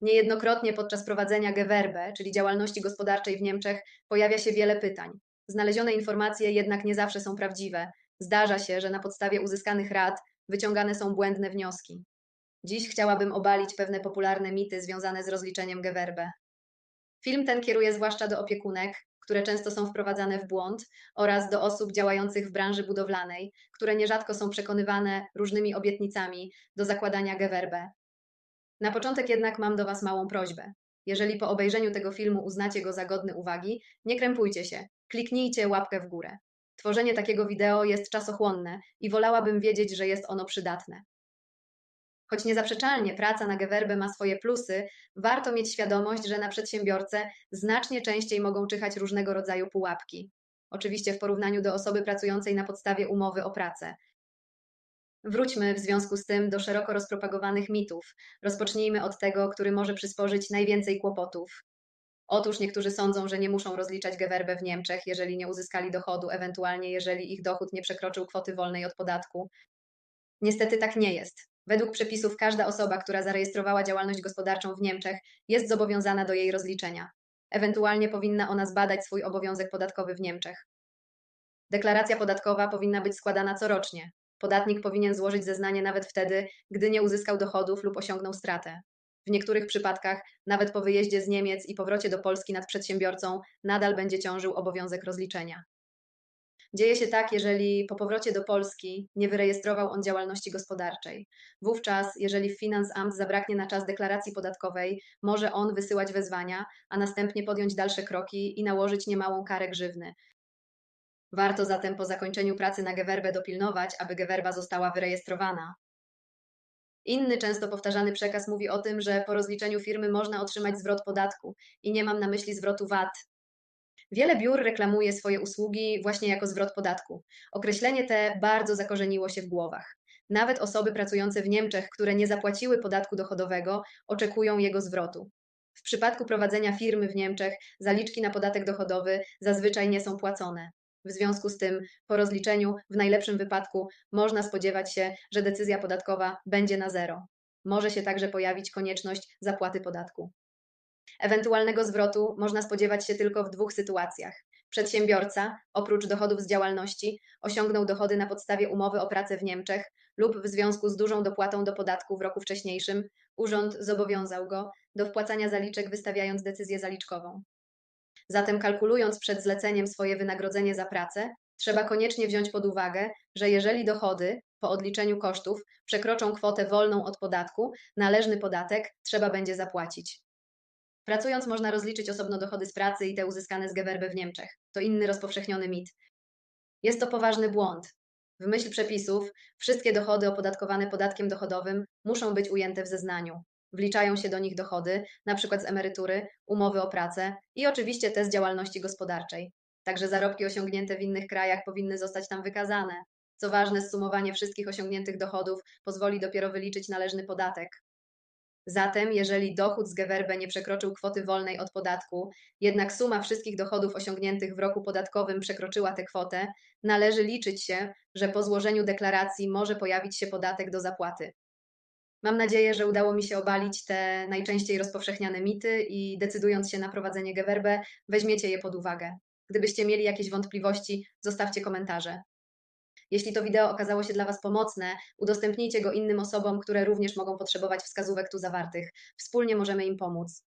Niejednokrotnie podczas prowadzenia Gewerbe, czyli działalności gospodarczej w Niemczech, pojawia się wiele pytań. Znalezione informacje jednak nie zawsze są prawdziwe. Zdarza się, że na podstawie uzyskanych rad wyciągane są błędne wnioski. Dziś chciałabym obalić pewne popularne mity związane z rozliczeniem Gewerbe. Film ten kieruje zwłaszcza do opiekunek, które często są wprowadzane w błąd, oraz do osób działających w branży budowlanej, które nierzadko są przekonywane różnymi obietnicami do zakładania Gewerbe. Na początek jednak mam do Was małą prośbę. Jeżeli po obejrzeniu tego filmu uznacie go za godny uwagi, nie krępujcie się, kliknijcie łapkę w górę. Tworzenie takiego wideo jest czasochłonne i wolałabym wiedzieć, że jest ono przydatne. Choć niezaprzeczalnie praca na Gewerbe ma swoje plusy, warto mieć świadomość, że na przedsiębiorcę znacznie częściej mogą czyhać różnego rodzaju pułapki. Oczywiście w porównaniu do osoby pracującej na podstawie umowy o pracę. Wróćmy w związku z tym do szeroko rozpropagowanych mitów. Rozpocznijmy od tego, który może przysporzyć najwięcej kłopotów. Otóż niektórzy sądzą, że nie muszą rozliczać Gewerbe w Niemczech, jeżeli nie uzyskali dochodu, ewentualnie jeżeli ich dochód nie przekroczył kwoty wolnej od podatku. Niestety tak nie jest. Według przepisów każda osoba, która zarejestrowała działalność gospodarczą w Niemczech, jest zobowiązana do jej rozliczenia. Ewentualnie powinna ona zbadać swój obowiązek podatkowy w Niemczech. Deklaracja podatkowa powinna być składana corocznie. Podatnik powinien złożyć zeznanie nawet wtedy, gdy nie uzyskał dochodów lub osiągnął stratę. W niektórych przypadkach, nawet po wyjeździe z Niemiec i powrocie do Polski nad przedsiębiorcą, nadal będzie ciążył obowiązek rozliczenia. Dzieje się tak, jeżeli po powrocie do Polski nie wyrejestrował on działalności gospodarczej. Wówczas, jeżeli w Finansamt zabraknie na czas deklaracji podatkowej, może on wysyłać wezwania, a następnie podjąć dalsze kroki i nałożyć niemałą karę grzywny. Warto zatem po zakończeniu pracy na Gewerbę dopilnować, aby Gewerba została wyrejestrowana. Inny często powtarzany przekaz mówi o tym, że po rozliczeniu firmy można otrzymać zwrot podatku i nie mam na myśli zwrotu VAT, Wiele biur reklamuje swoje usługi właśnie jako zwrot podatku. Określenie te bardzo zakorzeniło się w głowach. Nawet osoby pracujące w Niemczech, które nie zapłaciły podatku dochodowego, oczekują jego zwrotu. W przypadku prowadzenia firmy w Niemczech zaliczki na podatek dochodowy zazwyczaj nie są płacone. W związku z tym, po rozliczeniu, w najlepszym wypadku, można spodziewać się, że decyzja podatkowa będzie na zero. Może się także pojawić konieczność zapłaty podatku. Ewentualnego zwrotu można spodziewać się tylko w dwóch sytuacjach. Przedsiębiorca, oprócz dochodów z działalności, osiągnął dochody na podstawie umowy o pracę w Niemczech lub w związku z dużą dopłatą do podatku w roku wcześniejszym urząd zobowiązał go do wpłacania zaliczek, wystawiając decyzję zaliczkową. Zatem kalkulując przed zleceniem swoje wynagrodzenie za pracę, trzeba koniecznie wziąć pod uwagę, że jeżeli dochody po odliczeniu kosztów przekroczą kwotę wolną od podatku, należny podatek trzeba będzie zapłacić. Pracując można rozliczyć osobno dochody z pracy i te uzyskane z Gewerbe w Niemczech. To inny rozpowszechniony mit. Jest to poważny błąd. W myśl przepisów wszystkie dochody opodatkowane podatkiem dochodowym muszą być ujęte w zeznaniu. Wliczają się do nich dochody, np. z emerytury, umowy o pracę i oczywiście te z działalności gospodarczej. Także zarobki osiągnięte w innych krajach powinny zostać tam wykazane. Co ważne, zsumowanie wszystkich osiągniętych dochodów pozwoli dopiero wyliczyć należny podatek. Zatem, jeżeli dochód z Gewerbe nie przekroczył kwoty wolnej od podatku, jednak suma wszystkich dochodów osiągniętych w roku podatkowym przekroczyła tę kwotę, należy liczyć się, że po złożeniu deklaracji może pojawić się podatek do zapłaty. Mam nadzieję, że udało mi się obalić te najczęściej rozpowszechniane mity i decydując się na prowadzenie Gewerbe, weźmiecie je pod uwagę. Gdybyście mieli jakieś wątpliwości, zostawcie komentarze. Jeśli to wideo okazało się dla Was pomocne, udostępnijcie go innym osobom, które również mogą potrzebować wskazówek tu zawartych. Wspólnie możemy im pomóc.